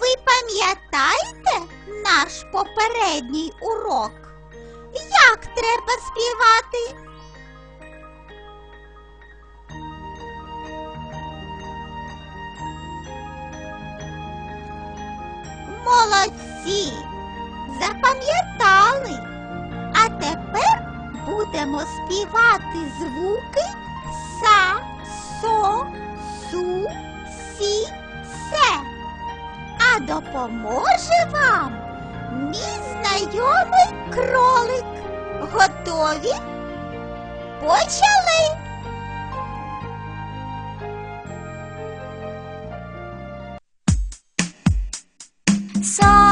Ви пам'ятаєте наш попередній урок? Як треба співати? Молодці! Запам'ятали. А тепер будемо співати звуки са, со, су, сі. Допоможе вам мій знайомий кролик. Готові? Почали! Со,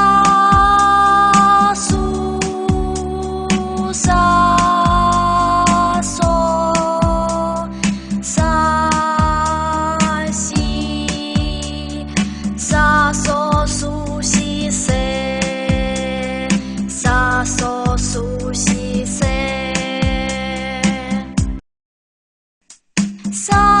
song.